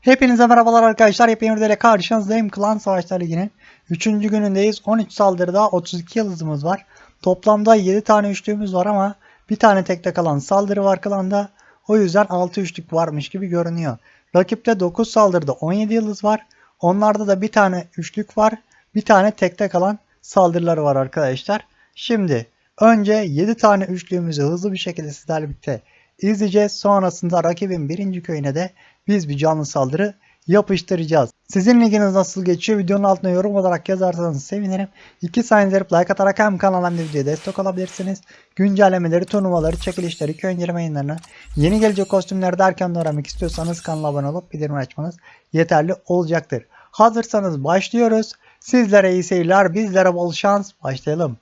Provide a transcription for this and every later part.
Hepinize merhabalar arkadaşlar. Yepyeni videoyla karşınızdayım. Klan Savaşları Ligi'nin 3. günündeyiz. 13 saldırıda 32 yıldızımız var. Toplamda 7 tane üçlüğümüz var ama bir tane tekte kalan saldırı var klanda. O yüzden 6 üçlük varmış gibi görünüyor. Rakipte 9 saldırıda 17 yıldız var. Onlarda da bir tane üçlük var. Bir tane tekte kalan saldırıları var arkadaşlar. Şimdi önce 7 tane üçlüğümüzü hızlı bir şekilde sizlerle birlikte izleyeceğiz. Sonrasında rakibin birinci köyüne de biz bir canlı saldırı yapıştıracağız. Sizin liginiz nasıl geçiyor? Videonun altına yorum olarak yazarsanız sevinirim. 2 saniye verip like atarak hem kanala hem de videoya destek olabilirsiniz. Güncellemeleri, turnuvaları, çekilişleri, köy inceleme yayınlarını, yeni gelecek kostümleri derken öğrenmek istiyorsanız kanala abone olup bildirim açmanız yeterli olacaktır. Hazırsanız başlıyoruz. Sizlere iyi seyirler, bizlere bol şans. Başlayalım.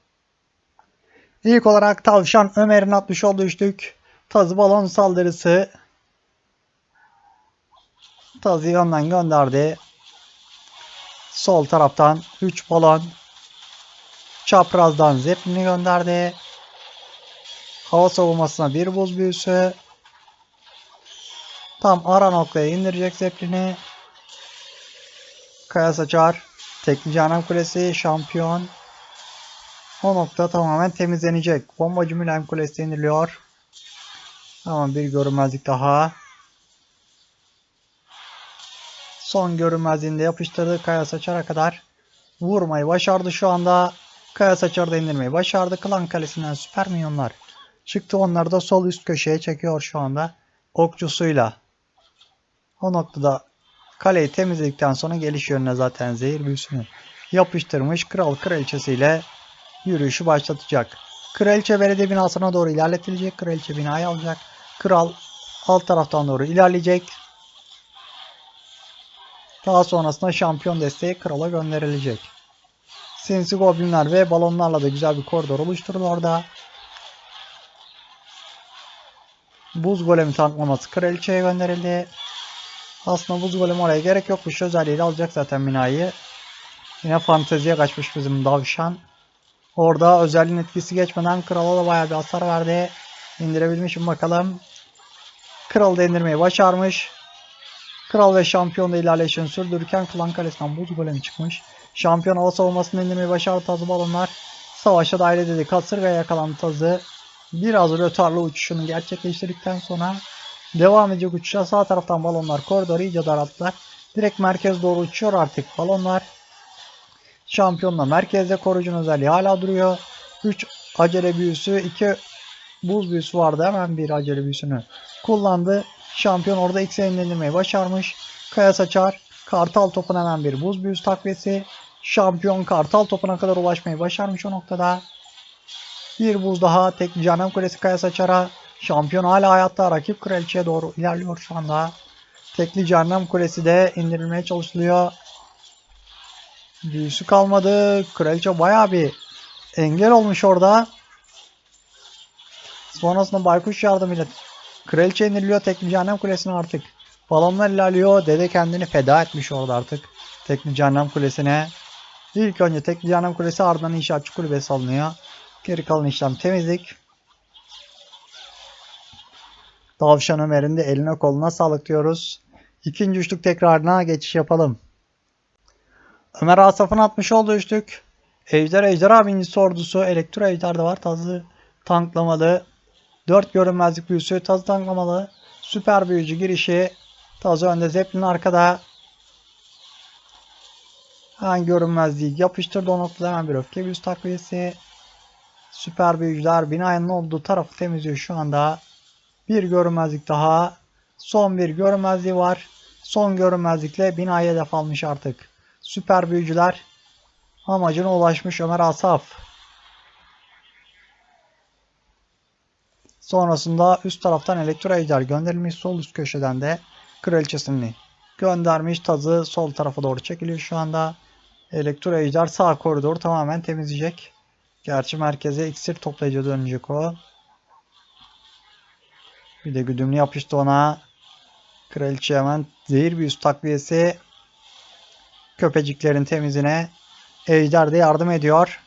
İlk olarak tavşan Ömer'in atmış olduğu üçlük. Tazı balon saldırısı Tazı yandan gönderdi. Sol taraftan 3 balon. Çaprazdan Zeppelin'i gönderdi. Hava savunmasına bir buz büyüsü. Tam ara noktaya indirecek Zeppelin'i. Kaya Saçar. Tekli Canan Kulesi şampiyon. O nokta tamamen temizlenecek. Bombacı Mülayim Kulesi indiriliyor. Tamam bir görünmezlik daha. Son görünmezliğinde yapıştırdı Kaya Saçar'a kadar. Vurmayı başardı şu anda. Kaya Saçar'da indirmeyi başardı. Klan Kalesi'nden süper minyonlar. Çıktı onları da sol üst köşeye çekiyor şu anda. Okçusuyla. O noktada kaleyi temizledikten sonra geliş yönüne zaten zehir büyüsünü yapıştırmış. Kral kraliçesiyle yürüyüşü başlatacak. Kraliçe belediye binasına doğru ilerletilecek. Kraliçe binayı alacak. Kral alt taraftan doğru ilerleyecek. Daha sonrasında şampiyon desteği krala gönderilecek. Sinsi goblinler ve balonlarla da güzel bir koridor oluşturulur orada. Buz golemi tanklaması kraliçeye gönderildi. Aslında buz golemi oraya gerek yokmuş. Özelliğiyle alacak zaten binayı. Yine fanteziye kaçmış bizim davşan. Orada özelliğin etkisi geçmeden krala da bayağı bir hasar verdi. İndirebilmişim bakalım. Kral da indirmeyi başarmış. Kral ve şampiyon da ilerleyişini sürdürürken klan kalesinden buz golemi çıkmış. Şampiyon hava savunmasını indirmeyi başardı tazı balonlar. Savaşa dahil edildi. Kasırgaya yakalandı tazı. Biraz rötarlı uçuşunu gerçekleştirdikten sonra devam edecek uçuşa sağ taraftan balonlar koridoru iyice daralttılar. Direkt merkez doğru uçuyor artık balonlar. Şampiyonla merkezde koruyucunun özelliği hala duruyor. 3 acele büyüsü, 2 buz büyüsü vardı. Hemen bir acele büyüsünü kullandı. Şampiyon orada X'e indirmeyi başarmış. Kaya Saçar Kartal topuna hemen bir buz büyüsü takviyesi. Şampiyon Kartal topuna kadar ulaşmayı başarmış o noktada. Bir buz daha tek Canem Kulesi Kaya Saçar'a. Şampiyon hala hayatta rakip kraliçeye doğru ilerliyor şu anda. Tekli Cehennem Kulesi de indirilmeye çalışılıyor. Büyüsü kalmadı. Kraliçe baya bir engel olmuş orada. Sonrasında baykuş yardımıyla kraliçe indiriliyor tekli cehennem kulesine artık. Balonlar ilerliyor. Dede kendini feda etmiş orada artık. Tekli cehennem kulesine. İlk önce tekli cehennem kulesi ardından inşaatçı kulübesi alınıyor. Geri kalan işlem temizlik. Tavşan Ömer'in de eline koluna sağlık diyoruz. İkinci üçlük tekrarına geçiş yapalım. Ömer Asaf'ın atmış olduğu üçlük. Ejder Ejder abincisi ordusu. Elektro Ejder de var. Tazı tanklamalı. 4 görünmezlik büyüsü. Tazı tanklamalı. Süper büyücü girişi. Tazı önde. Zeppelin arkada. Hemen görünmezliği yapıştırdı o noktada hemen bir öfke büyüsü takviyesi. Süper büyücüler binanın olduğu tarafı temizliyor şu anda. Bir görünmezlik daha. Son bir görünmezliği var. Son görünmezlikle binaya hedef almış artık. Süper büyücüler amacına ulaşmış Ömer Asaf. Sonrasında üst taraftan elektro ejder gönderilmiş sol üst köşeden de kraliçesini göndermiş. Tazı sol tarafa doğru çekiliyor şu anda. Elektro ejder sağ koridoru tamamen temizleyecek. Gerçi merkeze iksir toplayıcı dönecek o. Bir de güdümlü yapıştı ona. Kraliçe hemen zehir büyüsü takviyesi köpeciklerin temizine Ejder de yardım ediyor.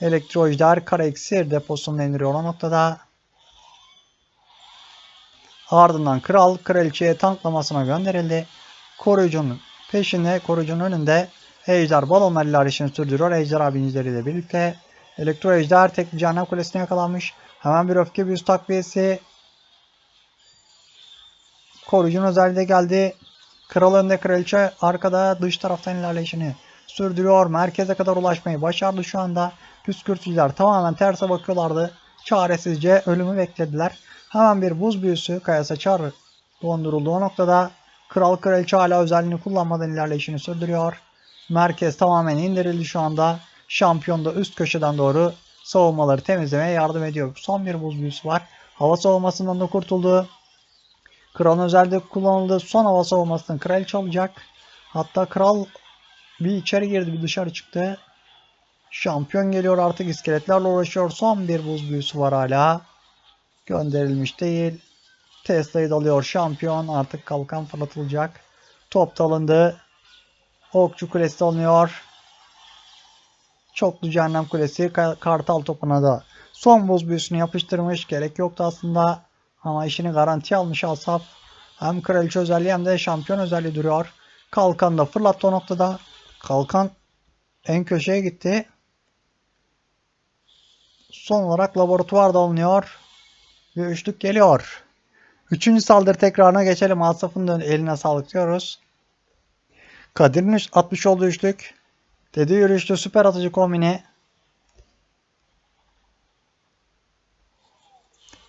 Elektro ejder kara iksir deposunu indiriyor o noktada. Ardından kral kraliçeye tanklamasına gönderildi. Koruyucunun peşinde, koruyucunun önünde ejder balonlarıyla arayışını sürdürüyor. Ejder abinizleriyle birlikte. Elektro ejder tek bir cehennem kulesine yakalanmış. Hemen bir öfke büyüsü takviyesi. Koruyucunun özelliği geldi. Kral önde kraliçe arkada dış taraftan ilerleyişini sürdürüyor. Merkeze kadar ulaşmayı başardı şu anda. Püskürtücüler tamamen terse bakıyorlardı. Çaresizce ölümü beklediler. Hemen bir buz büyüsü kaya saçar dondurulduğu noktada Kral Kraliçe hala özelliğini kullanmadan ilerleyişini sürdürüyor. Merkez tamamen indirildi şu anda. Şampiyon da üst köşeden doğru savunmaları temizlemeye yardım ediyor. Son bir buz büyüsü var. Hava savunmasından da kurtuldu. Kralın özelliği kullanıldığı son hava savunmasını kraliçe alacak. Hatta kral bir içeri girdi bir dışarı çıktı. Şampiyon geliyor artık iskeletlerle uğraşıyor. Son bir buz büyüsü var hala. Gönderilmiş değil. Tesla'yı dalıyor şampiyon. Artık kalkan fırlatılacak. Top dalındı. Okçu kulesi alınıyor. Çoklu cehennem kulesi kartal topuna da son buz büyüsünü yapıştırmış. Gerek yoktu aslında. Ama işini garantiye almış Asaf. Hem kraliçe özelliği hem de şampiyon özelliği duruyor. Kalkan da fırlattı o noktada. Kalkan en köşeye gitti. Son olarak laboratuvar da alınıyor. Ve üçlük geliyor. Üçüncü saldırı tekrarına geçelim. Asaf'ın eline sağlık diyoruz. Kadir'in atmış olduğu üçlük. Dedi yürüyüşlü süper atıcı kombini.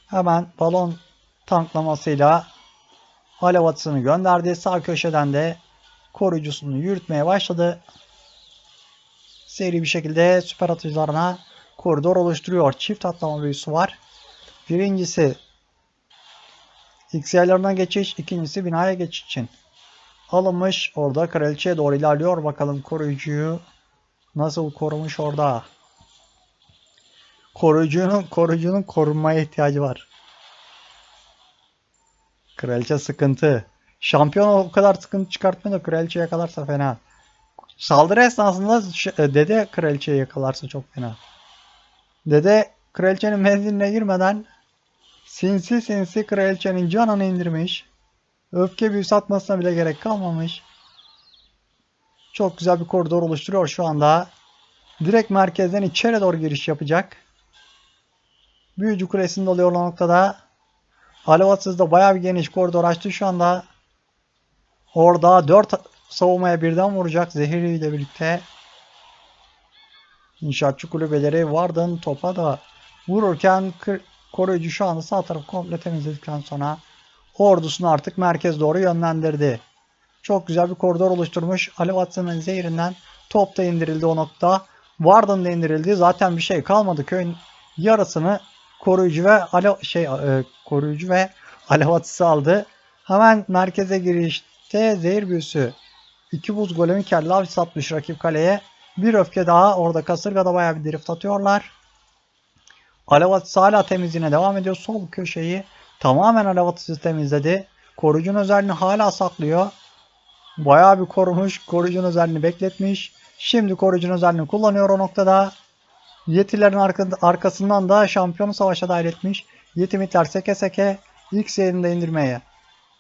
Hemen balon tanklamasıyla alev atısını gönderdi. Sağ köşeden de koruyucusunu yürütmeye başladı. Seri bir şekilde süper atıcılarına koridor oluşturuyor. Çift atlama büyüsü var. Birincisi X yerlerine geçiş, ikincisi binaya geçiş için alınmış. Orada kraliçeye doğru ilerliyor. Bakalım koruyucuyu nasıl korumuş orada. Koruyucunun, koruyucunun korunmaya ihtiyacı var. Kraliçe sıkıntı. Şampiyon o kadar sıkıntı çıkartmıyor da kraliçe yakalarsa fena. Saldırı esnasında e, dede kraliçeyi yakalarsa çok fena. Dede kraliçenin menziline girmeden sinsi sinsi kraliçenin canını indirmiş. Öfke büyüsü atmasına bile gerek kalmamış. Çok güzel bir koridor oluşturuyor şu anda. Direkt merkezden içeri doğru giriş yapacak. Büyücü kulesinde oluyor o noktada. Alevatsız da bayağı bir geniş koridor açtı şu anda. Orada 4 savunmaya birden vuracak zehiriyle birlikte. İnşaatçı kulübeleri Vardın topa da vururken koruyucu şu anda sağ tarafı komple temizledikten sonra ordusunu artık merkez doğru yönlendirdi. Çok güzel bir koridor oluşturmuş. Ali Watson'ın zehrinden top da indirildi o nokta. Warden da indirildi. Zaten bir şey kalmadı. Köyün yarısını koruyucu ve ale şey e, koruyucu ve alevatisi aldı. Hemen merkeze girişte zehir büyüsü. İki buz golemi kelle avcı satmış rakip kaleye. Bir öfke daha orada kasırgada bayağı bir drift atıyorlar. Alevatisi hala temizliğine devam ediyor. Sol köşeyi tamamen alevatisi temizledi. Koruyucunun özelliğini hala saklıyor. Bayağı bir korumuş. Koruyucunun özelliğini bekletmiş. Şimdi koruyucunun özelliğini kullanıyor o noktada. Yetilerin arkasından da şampiyonu savaşa dahil etmiş. Yetimitler seke seke ilk de indirmeye.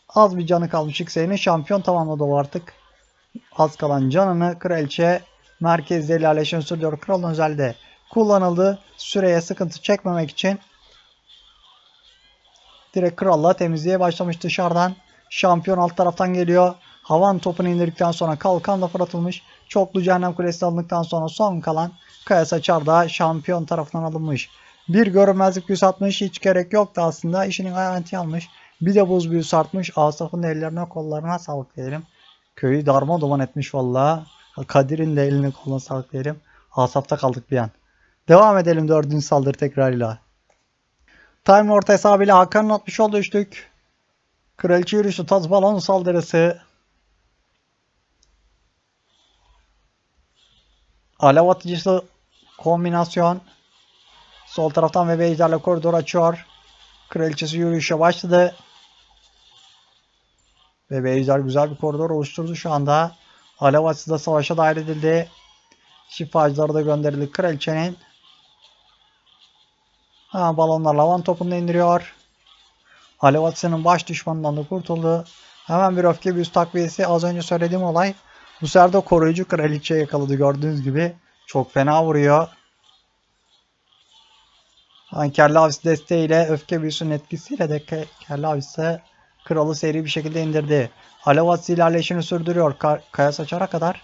Az bir canı kalmış ilk serinin şampiyon tamamladı o artık. Az kalan canını kraliçe merkezde ilerleyişini sürdürüyor. Kralın özelliği kullanıldı. Süreye sıkıntı çekmemek için direkt kralla temizliğe başlamış dışarıdan. Şampiyon alt taraftan geliyor. Havan topunu indirdikten sonra kalkan da fırlatılmış. Çoklu cehennem kulesi alındıktan sonra son kalan Kaya Saçar da şampiyon tarafından alınmış. Bir görünmezlik büyüsü atmış. Hiç gerek yoktu aslında. İşini garanti almış. Bir de buz büyüsü artmış. Asaf'ın ellerine kollarına sağlık diyelim. Köyü darma duman etmiş valla. Kadir'in de eline koluna sağlık diyelim. Asaf'ta kaldık bir an. Devam edelim dördüncü saldırı tekrarıyla. Time orta hesabıyla Hakan'ın atmış olduğu üçlük. Kraliçe yürüyüşü taz balon saldırısı. Alev atıcısı kombinasyon. Sol taraftan ve ejderle koridor açıyor. Kraliçesi yürüyüşe başladı. Ve ejder güzel bir koridor oluşturdu şu anda. Alev açısı da savaşa dahil edildi. Şifacıları da gönderildi kraliçenin. Ha, balonlarla van topunu indiriyor. Alev baş düşmanından da kurtuldu. Hemen bir öfke büyüsü takviyesi. Az önce söylediğim olay. Bu sefer de koruyucu kraliçe yakaladı gördüğünüz gibi. Çok fena vuruyor. Hankerli Avis desteğiyle öfke büyüsünün etkisiyle de Ke- Kerli kralı seri bir şekilde indirdi. Alev ilerleyişini sürdürüyor. Ka- Kaya saçara kadar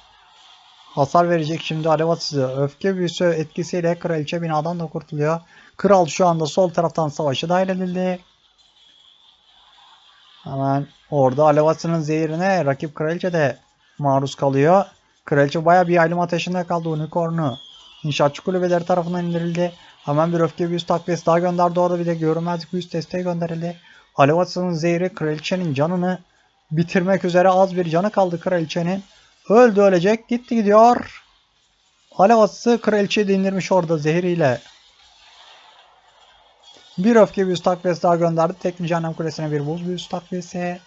hasar verecek şimdi Alev. Öfke büyüsü etkisiyle kraliçe binadan da kurtuluyor. Kral şu anda sol taraftan savaşa dahil edildi. Hemen orada Alev Atsı'nın zehirine rakip kraliçe de maruz kalıyor. Kraliçe baya bir yaylım ateşinde kaldı unicornu. İnşaatçı kulübeleri tarafından indirildi. Hemen bir öfke büyüsü takviyesi daha gönderdi. Orada bir de görünmezlik büyüsü desteği gönderildi. Alev Atsı'nın zehri kraliçenin canını bitirmek üzere az bir canı kaldı kraliçenin. Öldü ölecek. Gitti gidiyor. Alev Atısı kraliçeyi de indirmiş orada zehriyle. Bir öfke büyüsü takviyesi daha gönderdi. Tekli cehennem kulesine bir buz büyüsü takviyesi.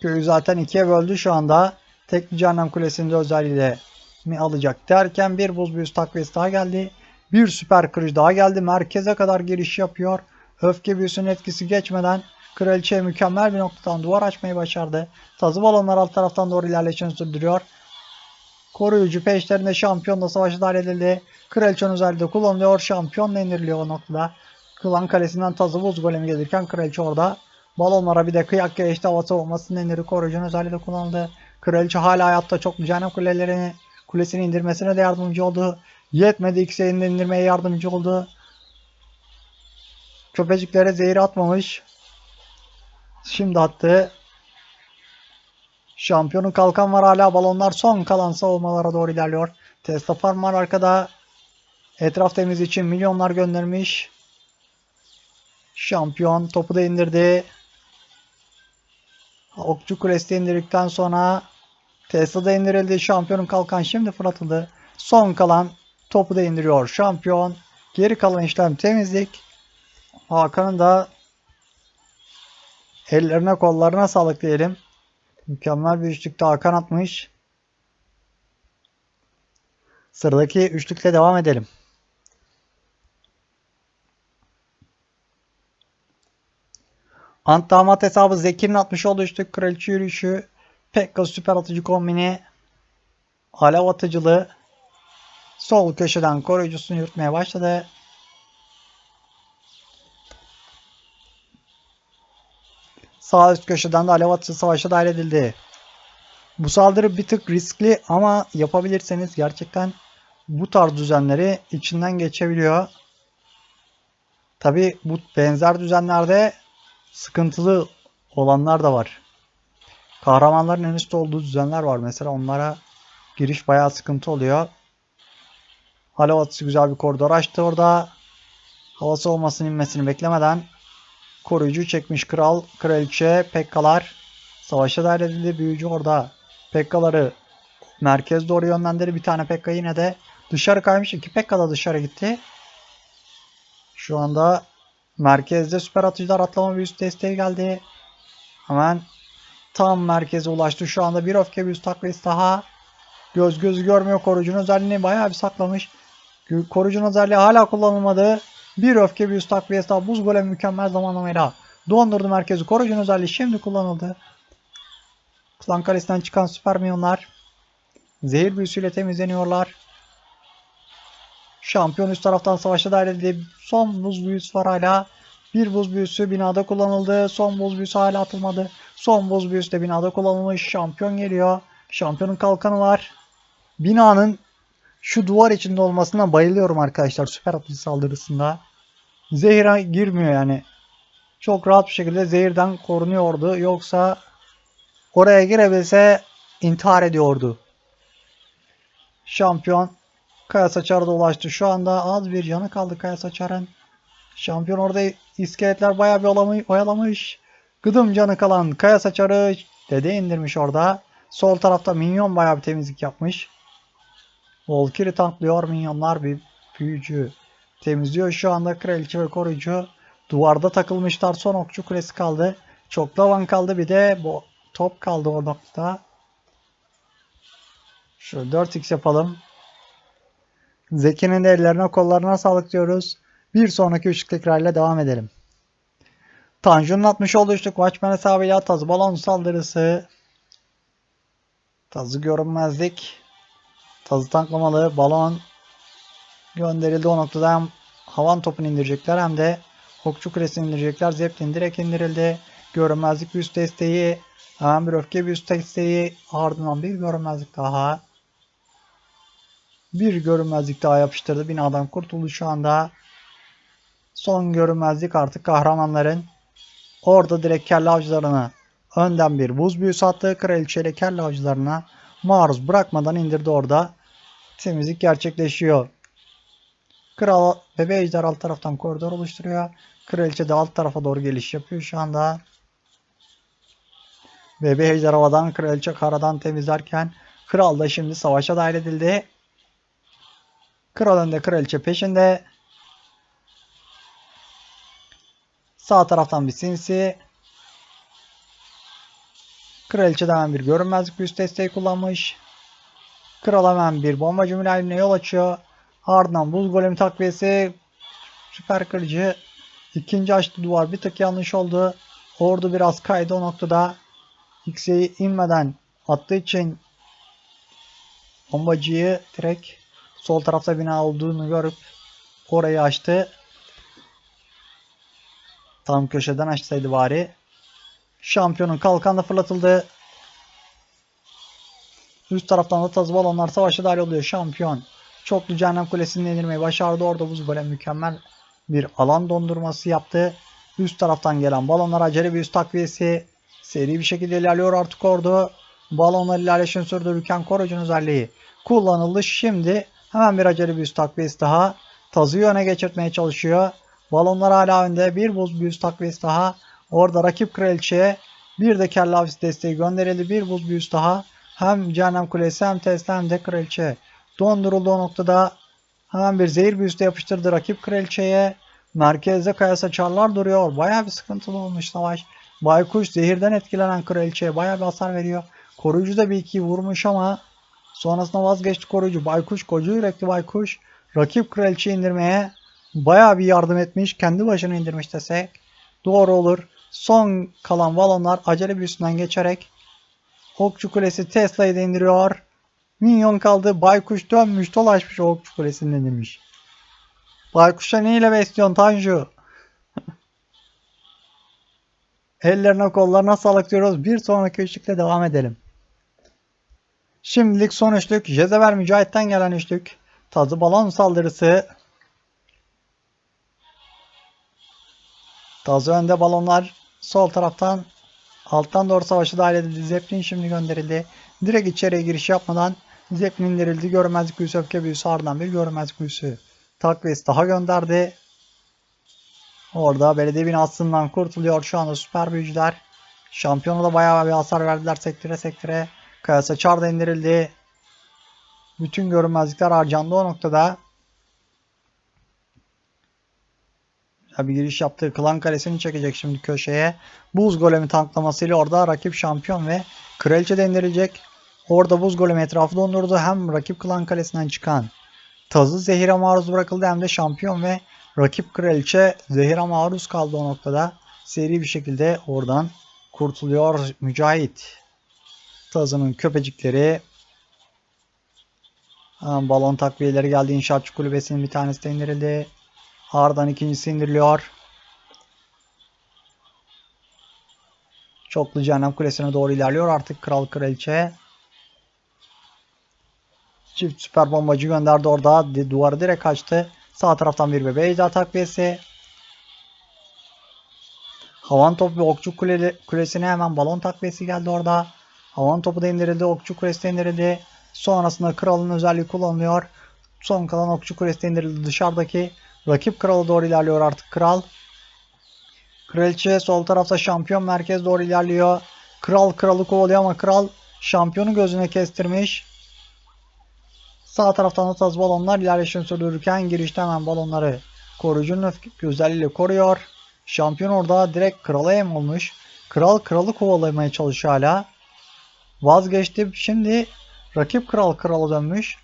Köyü zaten ikiye böldü şu anda. Tekli cehennem kulesinde özelliğiyle mi alacak derken bir buz büyüsü takviyesi daha geldi. Bir süper kırıcı daha geldi. Merkeze kadar giriş yapıyor. Öfke büyüsünün etkisi geçmeden kraliçeye mükemmel bir noktadan duvar açmayı başardı. Tazı balonlar alt taraftan doğru ilerleyişini sürdürüyor. Koruyucu peşlerinde şampiyonla savaşı dahil edildi. Kraliçenin özelliği kullanılıyor. Şampiyonla indiriliyor o noktada. Klan kalesinden tazı buz golemi gelirken kraliçe orada. Balonlara bir de kıyak geçti hava savunmasının indirdi. Koruyucunun özelliği de kullanıldı. Kraliçe hala hayatta çok cehennem kulelerini kulesini indirmesine de yardımcı oldu. Yetmedi ikisini indirmeye yardımcı oldu. Köpeciklere zehir atmamış. Şimdi attı. Şampiyonun kalkan var hala. Balonlar son kalan savunmalara doğru ilerliyor. Tesla Farm var arkada. Etraf temiz için milyonlar göndermiş. Şampiyon topu da indirdi. Okçu Kulesi indirdikten sonra Tesla da indirildi. Şampiyonun kalkan şimdi fırlatıldı. Son kalan topu da indiriyor. Şampiyon. Geri kalan işlem temizlik. Hakan'ın da ellerine kollarına sağlık diyelim. Mükemmel bir üçlükte Hakan atmış. Sıradaki üçlükle devam edelim. Ant hesabı Zekir'in atmış olduğu üçlük kraliçe yürüyüşü. Pekka süper atıcı kombini. Alev atıcılığı. Sol köşeden koruyucusunu yürütmeye başladı. Sağ üst köşeden de alev atıcı savaşa dahil edildi. Bu saldırı bir tık riskli ama yapabilirseniz gerçekten bu tarz düzenleri içinden geçebiliyor. Tabi bu benzer düzenlerde sıkıntılı olanlar da var. Kahramanların en üstte olduğu düzenler var. Mesela onlara giriş bayağı sıkıntı oluyor. Alev atıcı güzel bir koridor açtı orada. Hava soğumasının inmesini beklemeden koruyucu çekmiş kral, kraliçe, pekkalar savaşa dahil edildi. Büyücü orada pekkaları merkez doğru yönlendirdi. Bir tane pekka yine de dışarı kaymış. İki pekka da dışarı gitti. Şu anda merkezde süper atıcılar atlama büyüsü desteği geldi. Hemen tam merkeze ulaştı. Şu anda bir öfke büyüsü takviyesi daha. Göz gözü görmüyor. Koruyucunun özelliğini bayağı bir saklamış. Koruyucunun özelliği hala kullanılmadı. Bir öfke büyüsü takviyesi daha. Buz golem mükemmel zamanlamayla dondurdu merkezi. Koruyucunun özelliği şimdi kullanıldı. Klan kalesinden çıkan süper milyonlar zehir büyüsüyle temizleniyorlar. Şampiyon üst taraftan savaşa dahil edildi. Son buz büyüsü var hala. Bir buz büyüsü binada kullanıldı. Son buz büyüsü hala atılmadı. Son buz büyüsü de binada kullanılmış. Şampiyon geliyor. Şampiyonun kalkanı var. Binanın şu duvar içinde olmasına bayılıyorum arkadaşlar. Süper atıcı saldırısında. Zehir'e girmiyor yani. Çok rahat bir şekilde zehirden korunuyordu. Yoksa oraya girebilse intihar ediyordu. Şampiyon Kaya Saçar'a da ulaştı. Şu anda az bir canı kaldı Kaya Saçar'ın. Şampiyon orada iskeletler bayağı bir oyalamış. Gıdım canı kalan Kaya Saçar'ı dede indirmiş orada. Sol tarafta minyon bayağı bir temizlik yapmış. Valkyrie tanklıyor. Minyonlar bir büyücü temizliyor. Şu anda kraliçe ve koruyucu duvarda takılmışlar. Son okçu kulesi kaldı. Çok lavan kaldı. Bir de bu top kaldı o noktada. Şu 4x yapalım. Zeki'nin de ellerine kollarına sağlık diyoruz. Bir sonraki üçlük tekrarıyla devam edelim. Tanju'nun atmış olduğu üçlük Watchman hesabıyla Tazı balon saldırısı. Tazı görünmezlik. Tazı tanklamalı balon gönderildi o noktada hem havan topunu indirecekler hem de okçu kulesini indirecekler. Zeppelin direkt indirildi. Görünmezlik bir üst desteği. Hemen bir öfke bir üst desteği. Ardından bir görünmezlik daha. Bir görünmezlik daha yapıştırdı. Binadan kurtuldu şu anda. Son görünmezlik artık kahramanların. Orada direkt kelle avcılarına önden bir buz büyüsü attı. Kraliçe ile kelle avcılarına maruz bırakmadan indirdi orada. Temizlik gerçekleşiyor. Kral bebe ejder alt taraftan koridor oluşturuyor. Kraliçe de alt tarafa doğru geliş yapıyor şu anda. Bebe ejder havadan kraliçe karadan temizlerken kral da şimdi savaşa dahil edildi. Kral önde kraliçe peşinde. Sağ taraftan bir sinsi. Kraliçe hemen bir görünmezlik üst desteği kullanmış. Kral hemen bir bombacı mülalimine yol açıyor. Ardından buz golemi takviyesi. Süper kırıcı. İkinci açtı duvar bir tık yanlış oldu. Ordu biraz kaydı o noktada. X'e inmeden attığı için bombacıyı direkt sol tarafta bina olduğunu görüp orayı açtı. Tam köşeden açsaydı bari. Şampiyonun kalkanı fırlatıldı. Üst taraftan da taz balonlar savaşa dahil oluyor. Şampiyon. Çoklu cehennem kulesini indirmeyi başardı. Orada buz böyle mükemmel bir alan dondurması yaptı. Üst taraftan gelen balonlar acele bir üst takviyesi. Seri bir şekilde ilerliyor artık ordu. Balonlar ilerleyişini sürdürürken koruyucun özelliği kullanıldı. Şimdi hemen bir acele bir üst takviyesi daha. Tazı öne geçirtmeye çalışıyor. Balonlar hala önde. Bir buz büyüsü takviyesi daha. Orada rakip kraliçeye bir de kelle avcısı desteği gönderildi. Bir buz büyüsü daha. Hem cehennem kulesi hem Tesla hem de kraliçe. Donduruldu noktada. Hemen bir zehir büyüsü yapıştırdı rakip kraliçeye. Merkezde kaya saçarlar duruyor. Baya bir sıkıntılı olmuş savaş. Baykuş zehirden etkilenen kraliçeye baya bir hasar veriyor. Koruyucu da bir iki vurmuş ama sonrasında vazgeçti koruyucu. Baykuş koca yürekli baykuş. Rakip kraliçe indirmeye baya bir yardım etmiş. Kendi başına indirmiş desek doğru olur. Son kalan balonlar acele bir üstünden geçerek Okçu Kulesi Tesla'yı da indiriyor. Minyon kaldı. Baykuş dönmüş dolaşmış Okçu Kulesi'nden indirmiş. Baykuş'a neyle besliyorsun Tanju? Ellerine kollarına sağlık diyoruz. Bir sonraki üçlükle devam edelim. Şimdilik son üçlük. Jezebel Mücahit'ten gelen üçlük. Tazı balon saldırısı. Tazı önde balonlar sol taraftan alttan doğru savaşı dahil edildi. Zeppelin şimdi gönderildi. Direkt içeriye giriş yapmadan Zeppelin indirildi. Görmezlik büyüsü öfke büyüsü ardından bir görmezlik büyüsü. Takviyesi daha gönderdi. Orada belediye binasından kurtuluyor şu anda süper büyücüler. Şampiyonu da bayağı bir hasar verdiler sektire sektire. Kaya saçar da indirildi. Bütün görünmezlikler harcandı o noktada. bir giriş yaptığı klan kalesini çekecek şimdi köşeye. Buz golemi tanklamasıyla orada rakip şampiyon ve kraliçe de indirilecek. Orada buz golemi etrafı dondurdu. Hem rakip klan kalesinden çıkan tazı zehire maruz bırakıldı hem de şampiyon ve rakip kraliçe zehire maruz kaldı o noktada. Seri bir şekilde oradan kurtuluyor Mücahit. Tazının köpecikleri balon takviyeleri geldi. İnşaatçı kulübesinin bir tanesi de indirildi. Ardından ikincisi indiriliyor. Çoklu Cehennem Kulesi'ne doğru ilerliyor artık Kral Kraliçe. Çift süper bombacı gönderdi orada. Duvarı direkt açtı. Sağ taraftan bir bebe ejder takviyesi. Havan topu bir okçu kule, kulesine hemen balon takviyesi geldi orada. Havan topu da indirildi. Okçu kulesi de indirildi. Sonrasında kralın özelliği kullanılıyor. Son kalan okçu kulesi de indirildi dışarıdaki. Rakip krala doğru ilerliyor artık kral. Kraliçe sol tarafta şampiyon merkez doğru ilerliyor. Kral kralı kovalıyor ama kral şampiyonu gözüne kestirmiş. Sağ taraftan da taz balonlar ilerleyişini sürdürürken girişte hemen balonları koruyucunun özelliğiyle koruyor. Şampiyon orada direkt krala em olmuş. Kral kralı kovalamaya çalışıyor hala. Vazgeçti. Şimdi rakip kral krala dönmüş.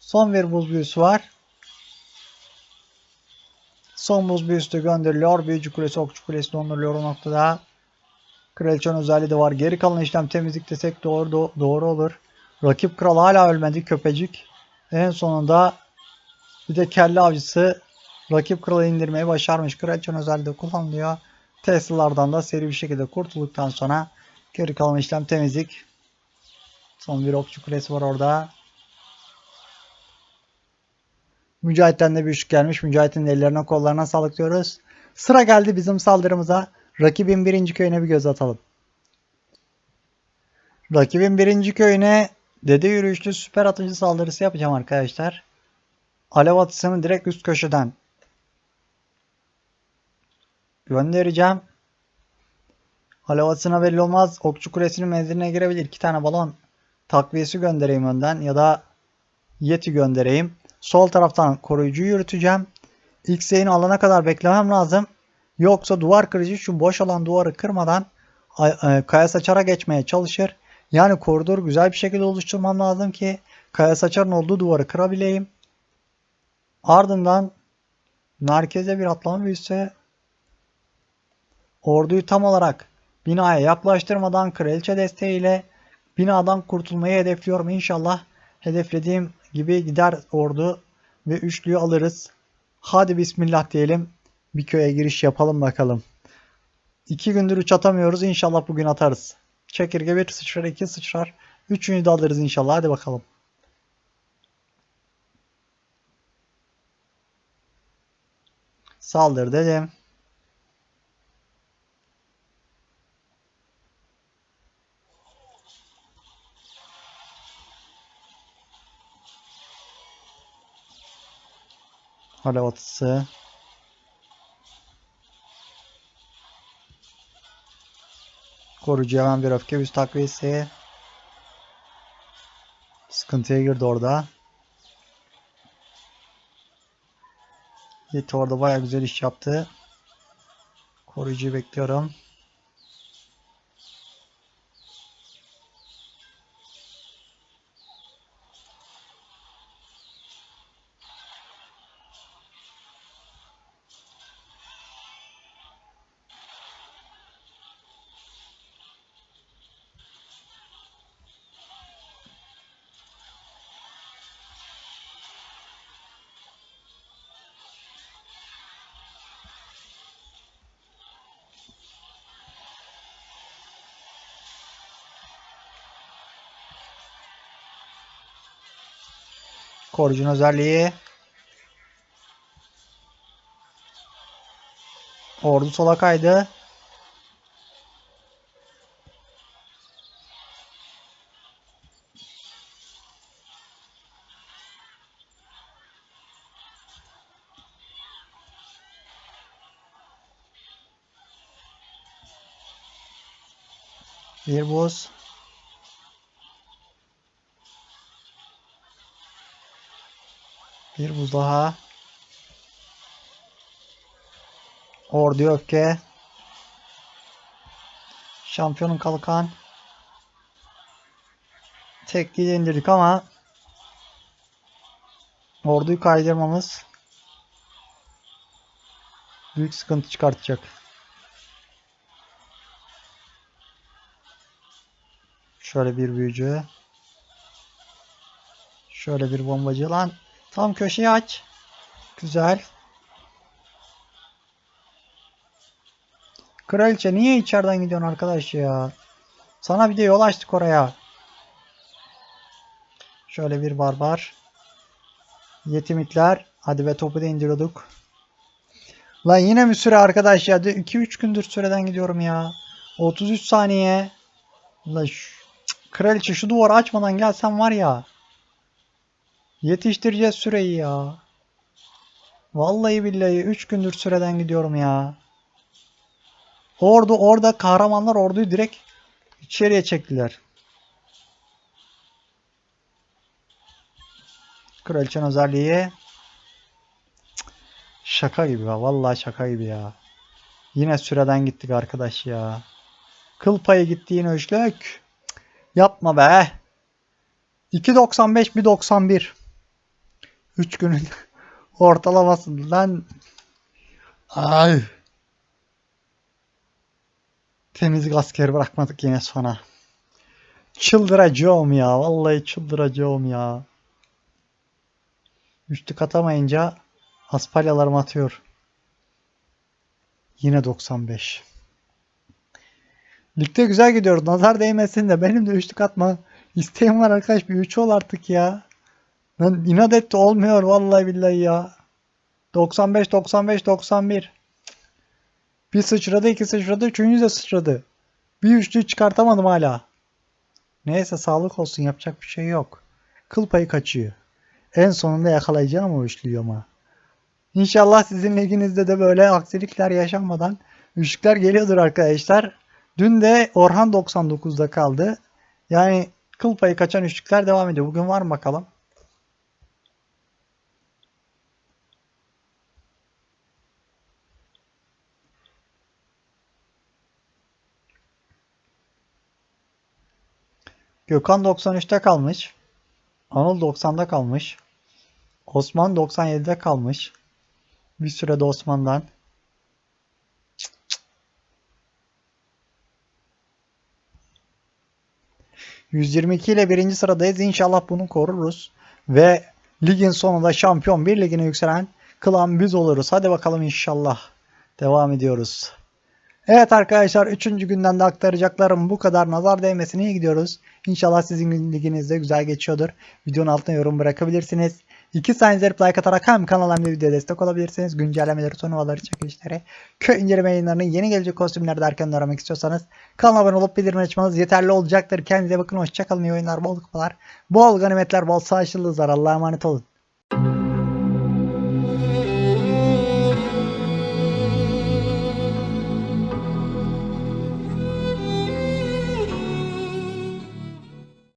Son bir buz büyüsü var. Son buz büyüsü gönderiliyor. Büyücü kulesi, okçu kulesi donduruluyor o noktada. Kraliçenin özelliği de var. Geri kalan işlem temizlik desek doğru, do- doğru olur. Rakip kral hala ölmedi köpecik. En sonunda bir de kelle avcısı rakip kralı indirmeyi başarmış. Kraliçenin özelliği de kullanılıyor. Tesla'lardan da seri bir şekilde kurtulduktan sonra geri kalan işlem temizlik. Son bir okçu kulesi var orada. Mücahit'ten de bir üçlük gelmiş. Mücahit'in ellerine kollarına sağlık diyoruz. Sıra geldi bizim saldırımıza. Rakibin birinci köyüne bir göz atalım. Rakibin birinci köyüne dede yürüyüşlü süper atıcı saldırısı yapacağım arkadaşlar. Alev atısını direkt üst köşeden göndereceğim. Alev atısına belli olmaz. Okçu kulesinin menziline girebilir. İki tane balon takviyesi göndereyim önden ya da Yeti göndereyim. Sol taraftan koruyucu yürüteceğim. X'e'ini alana kadar beklemem lazım. Yoksa duvar kırıcı şu boş olan duvarı kırmadan e, kaya saçara geçmeye çalışır. Yani koridoru güzel bir şekilde oluşturmam lazım ki kaya saçarın olduğu duvarı kırabileyim. Ardından merkeze bir atlama büyüsü orduyu tam olarak binaya yaklaştırmadan kraliçe desteğiyle binadan kurtulmayı hedefliyorum. İnşallah hedeflediğim gibi gider ordu ve üçlüyü alırız. Hadi bismillah diyelim. Bir köye giriş yapalım bakalım. İki gündür üç atamıyoruz. İnşallah bugün atarız. Çekirge bir sıçrar, iki sıçrar. Üçüncü de alırız inşallah. Hadi bakalım. Saldır dedim. Alev atısı. Korucu hemen bir öfke üst takviyesi. Sıkıntıya girdi orada. Yeti orada baya güzel iş yaptı. Koruyucuyu bekliyorum. Korucunun özelliği. Ordu sola kaydı. Bir buz. Bir buz daha. Ordu öfke. Şampiyonun kalkan. Tekliği indirdik ama orduyu kaydırmamız büyük sıkıntı çıkartacak. Şöyle bir büyücü. Şöyle bir bombacı lan. Tam köşeyi aç. Güzel. Kraliçe niye içeriden gidiyorsun arkadaş ya? Sana bir de yol açtık oraya. Şöyle bir barbar. Yetimitler. Hadi ve topu da indiriyorduk. Lan yine mi süre arkadaş ya? 2-3 gündür süreden gidiyorum ya. 33 saniye. Lan şu, kraliçe şu duvarı açmadan gelsen var ya. Yetiştireceğiz süreyi ya. Vallahi billahi 3 gündür süreden gidiyorum ya. Ordu orada kahramanlar orduyu direkt içeriye çektiler. Kraliçenin özelliği şaka gibi ya. Vallahi şaka gibi ya. Yine süreden gittik arkadaş ya. Kıl payı gitti yine üçlük. Yapma be. 2.95 1.91 3 günün ortalamasından Ay. Temizlik askeri bırakmadık yine sona. Çıldıracağım ya. Vallahi çıldıracağım ya. Üçlük atamayınca aspalyalarım atıyor. Yine 95. Ligde güzel gidiyoruz. Nazar değmesin de benim de üçlük atma isteğim var arkadaş. Bir üç ol artık ya. Ben inat etti olmuyor vallahi billahi ya. 95 95 91. Bir sıçradı, iki sıçradı, üçüncü de sıçradı. Bir üçlü çıkartamadım hala. Neyse sağlık olsun yapacak bir şey yok. Kıl payı kaçıyor. En sonunda yakalayacağım o üçlüyü ama. İnşallah sizin liginizde de böyle aksilikler yaşanmadan üçlükler geliyordur arkadaşlar. Dün de Orhan 99'da kaldı. Yani kıl payı kaçan üçlükler devam ediyor. Bugün var mı bakalım? Gökhan 93'te kalmış. Anıl 90'da kalmış. Osman 97'de kalmış. Bir sürede Osman'dan. 122 ile birinci sıradayız. İnşallah bunu koruruz. Ve ligin sonunda şampiyon bir ligine yükselen klan biz oluruz. Hadi bakalım inşallah. Devam ediyoruz. Evet arkadaşlar 3. günden de aktaracaklarım bu kadar. Nazar değmesine iyi gidiyoruz. İnşallah sizin liginizde güzel geçiyordur. Videonun altına yorum bırakabilirsiniz. İki saniye like atarak hem kanala hem de videoya destek olabilirsiniz. Güncellemeleri, turnuvaları, çekilişleri, köy inceleme yayınlarını, yeni gelecek kostümleri de erken aramak istiyorsanız kanala abone olup bildirim açmanız yeterli olacaktır. Kendinize bakın. Hoşçakalın. İyi oyunlar, bol kupalar, bol ganimetler, bol sağlıklı Allah'a emanet olun.